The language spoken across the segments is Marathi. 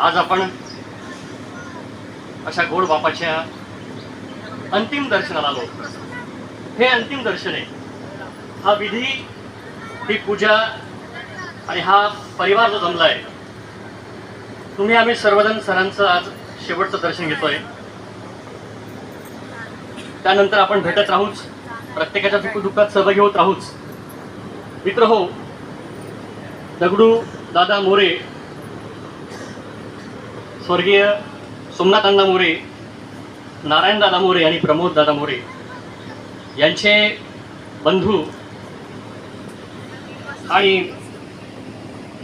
आज आपण अशा गोड बापाच्या अंतिम दर्शनाला आलो. हे अंतिम दर्शन आहे हा विधी ही पूजा आणि हा परिवार जो जमला आहे तुम्ही आम्ही सर्वजण सरांचं आज शेवटचं दर्शन घेतोय. त्यानंतर आपण भेटत राहूच प्रत्येकाच्या दुःख दुःखात सहभागी होत राहूच. मित्र हो दगडू दादा मोरे स्वर्गीय सोमनाथ अण्णा मोरे नारायण दादा मोरे आणि प्रमोद दादा मोरे यांचे बंधू आणि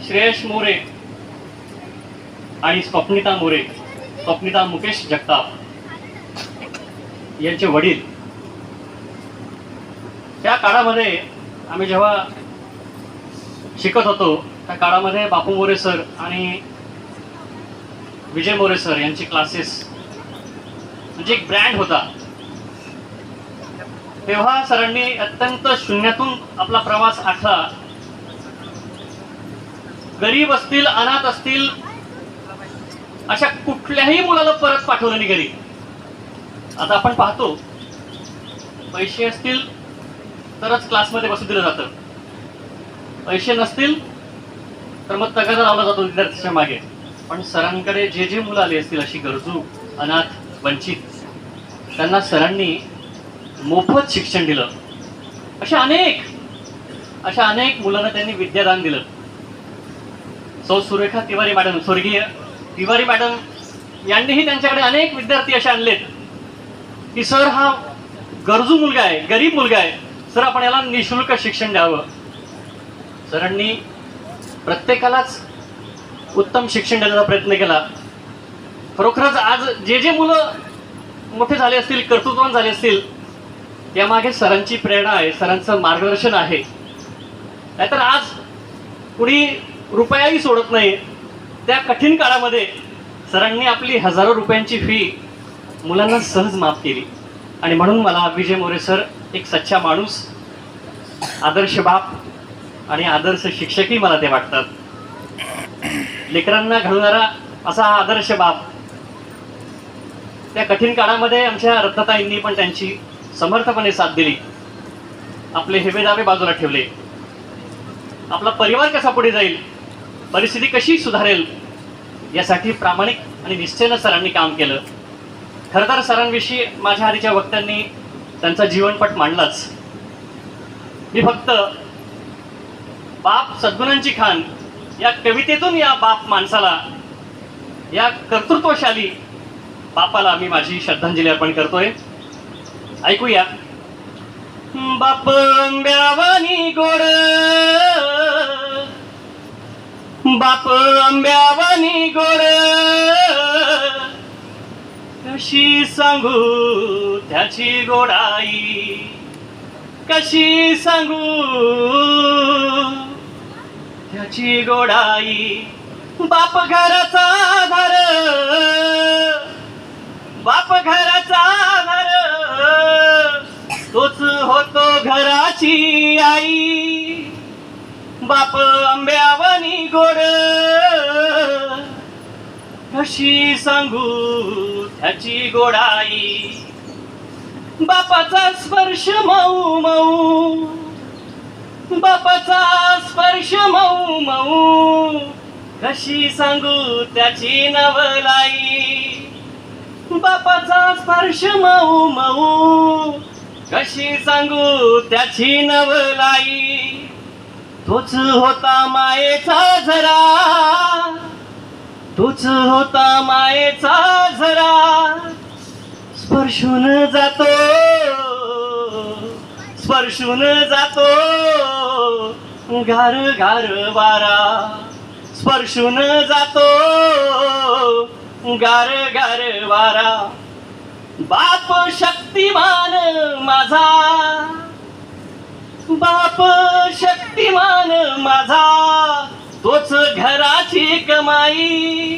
श्रेयश मोरे आणि स्वप्निता मोरे स्वप्निता मुकेश जगताप यांचे वडील. त्या काळामध्ये आम्ही जेव्हा शिकत होतो त्या काळामध्ये बापू मोरे सर आणि विजय मोरे सर यांचे क्लासेस म्हणजे एक ब्रँड होता. तेव्हा सरांनी अत्यंत शून्यातून आपला प्रवास आखला. गरीब असतील अनाथ असतील अशा कुठल्याही मुलाला परत पाठवलं नाही घरी. आता आपण पाहतो पैसे असतील तरच क्लासमध्ये बसू दिलं जातं. पैसे नसतील तर मग तगादा लावला जातो विद्यार्थ्याच्या मागे. पण सरांकडे जे जे मुलं आली असतील अशी गरजू अनाथ वंचित त्यांना सरांनी मोफत शिक्षण दिलं. अशा अनेक अशा अनेक मुलांना त्यांनी विद्यादान दिलं. सौ सुरेखा तिवारी मॅडम स्वर्गीय तिवारी मॅडम यांनीही त्यांच्याकडे अनेक विद्यार्थी असे आणलेत की सर हा गरजू मुलगा आहे गरीब मुलगा आहे. सर आपण याला निशुल्क शिक्षण द्यावं. सरांनी प्रत्येकालाच उत्तम शिक्षण देण्याचा प्रयत्न केला. खरोखरच आज जे जे मुलं मोठे झाले असतील कर्तृत्वान झाले असतील यामागे सरांची प्रेरणा आहे सरांचं मार्गदर्शन आहे. नाहीतर आज कुणी रुपयाही सोडत नाही. त्या कठीण काळामध्ये सरांनी आपली हजारो रुपयांची फी मुलांना सहज माफ केली. आणि म्हणून मला विजय मोरे सर एक सच्चा माणूस आदर्श बाप आणि आदर्श शिक्षकही मला ते वाटतात. लेकरांना घडवणारा असा हा आदर्श बाप. त्या कठीण काळामध्ये आमच्या रत्नताईंनी पण त्यांची समर्थपणे साथ दिली. आपले हेवेदावे बाजूला ठेवले. आपला परिवार कसा पुढे जाईल? परिस्थिती कशी सुधारेल? यासाठी प्रामाणिक आणि निश्चयनं सरांनी काम केलं. खरं तर सरांविषयी माझ्या आधीच्या वक्त्यांनी त्यांचा जीवनपट मांडलाच. मी फक्त बाप सद्गुणांची खान या कवितेतून या बाप माणसाला या कर्तृत्वशाली बापाला मी माझी श्रद्धांजली अर्पण करतोय. ऐकूया. बाप आंब्यावानी गोड. बाप आंब्यावानी गोड. कशी सांगू त्याची गोडाई? कशी सांगू त्याची गोडाई बाप घराचा घर बाप घराचा घर तोच होतो घराची आई. बाप आंब्यावनी गोड. कशी सांगू त्याची गोडाई? बापाचा स्पर्श मऊ मऊ. बापाचा स्पर्श मऊ मऊ. कशी सांगू त्याची नवलाई बापाचा स्पर्श मऊ मऊ. कशी सांगू त्याची नवलाई तोच होता मायेचा झरा. तोच होता मायेचा झरा. स्पर्शून जातो. स्पर्शून जातो. घार घार वारा. स्पर्शून जातो. गार गार वारा. बाप शक्तिमान माझा. बाप शक्तिमान माझा. तोच घराची कमाई.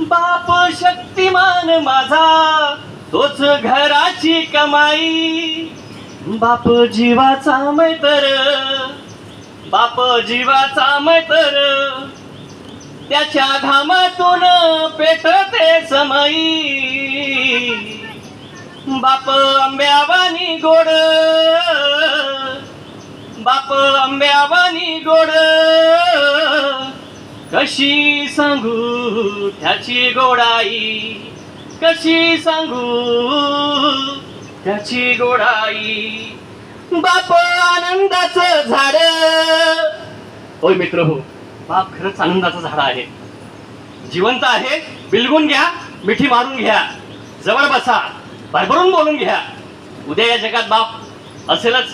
बाप शक्तिमान माझा. तोच घराची कमाई. बाप जीवाचा मैतर. बाप जीवाचा मैतर. त्याच्या घामातून पेटते समयी बाप आंब्यावानी गोड. बाप आंब्यावानी गोड. कशी सांगू त्याची गोडाई? कशी सांगू त्याची गोडाई? बाप आनंदाचं झाड. होय मित्र हो. बाप खरंच आनंदाचं झाड आहे. जिवंत आहे बिलगून घ्या मिठी मारून घ्या जवळ बसा भरभरून बोलून घ्या. उद्या या जगात बाप असेलच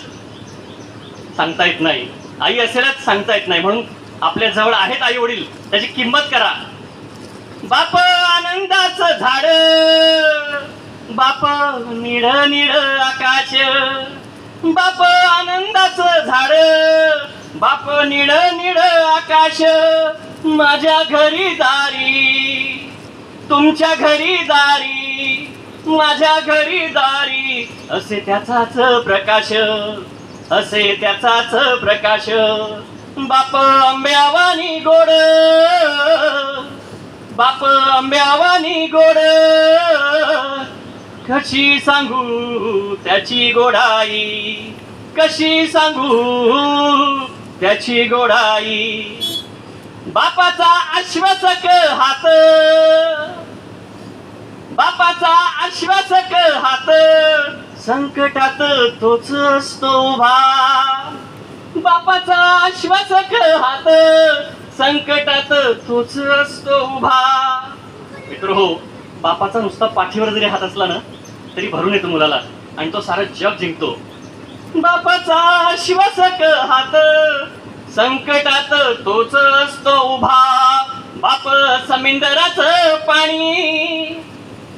सांगता येत नाही. आई असेलच सांगता येत नाही. म्हणून आपल्या जवळ आहेत आई वडील त्याची किंमत करा. बाप आनंदाचं झाड. बाप निळ निळ आकाश बाप आनंदाचं झाड बाप निळ निळ आकाश माझ्या घरी दारी तुमच्या घरी दारी माझ्या घरी दारी. असे त्याचाच प्रकाश असे त्याचाच प्रकाश. बाप आंब्यावानी गोड बाप आंब्यावानी गोड कशी सांगू त्याची गोडाई? कशी सांगू त्याची गोडाई? बापाचा आश्वासक हात. बापाचा आश्वासक हात. संकटात तोच असतो उभा. बापाचा आश्वासक हात. संकटात तोच असतो उभा. मित्र हो बापाचा नुसता पाठीवर जरी हात असला ना तरी भरून येतो मुलाला. आणि तो सारं जग जिंकतो. बापाचा शिवसक हात. संकटात तोच असतो उभा. बाप समिंदराच पाणी.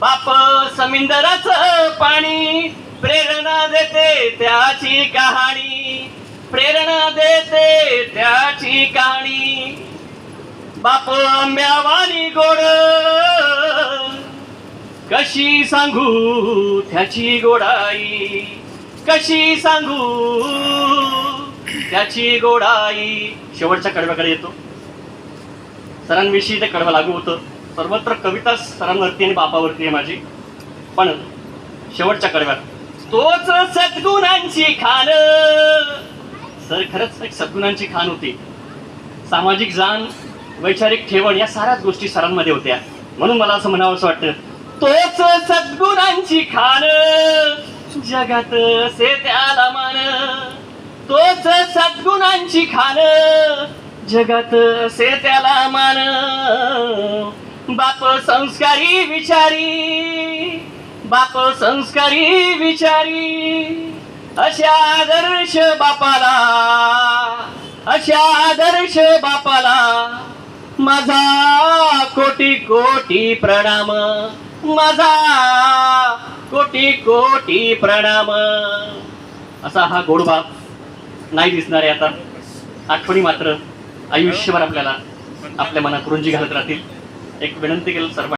बाप समिंदराच पाणी. प्रेरणा देते त्याची कहाणी. प्रेरणा देते त्याची कहाणी. बाप आंब्यावानी गोड. कशी सांगू त्याची गोडाई? कशी सांगू त्याची गोडाई? शेवटच्या कडव्याकडे येतो. सरांविषयी ते कडवं लागू होतं. सर्वत्र कविता सरांवरती आणि बापावरती आहे माझी. पण शेवटच्या कडव्यात. तोच सद्गुणांची खान. सर खरंच एक सद्गुणांची खान होती. सामाजिक जाण वैचारिक ठेवण या साऱ्याच गोष्टी सरांमध्ये होत्या. म्हणून मला असं म्हणावं असं वाटतं तोच सद्गुणांची खान. जगात से त्याला मान. तोच सद्गुणांची खान. जगात से त्याला मान. बाप संस्कारी विचारी. बाप संस्कारी विचारी. अशा आदर्श बापाला. अशा आदर्श बापाला. माझा कोटी कोटी प्रणाम. माझा कोटी कोटी प्रणाम. असा हा गोडबाप नाही दिसणार आहे आता. आठवणी मात्र आयुष्यभर आपल्याला आपल्या मनात रुंजी घालत राहतील. एक विनंती केलं सर्व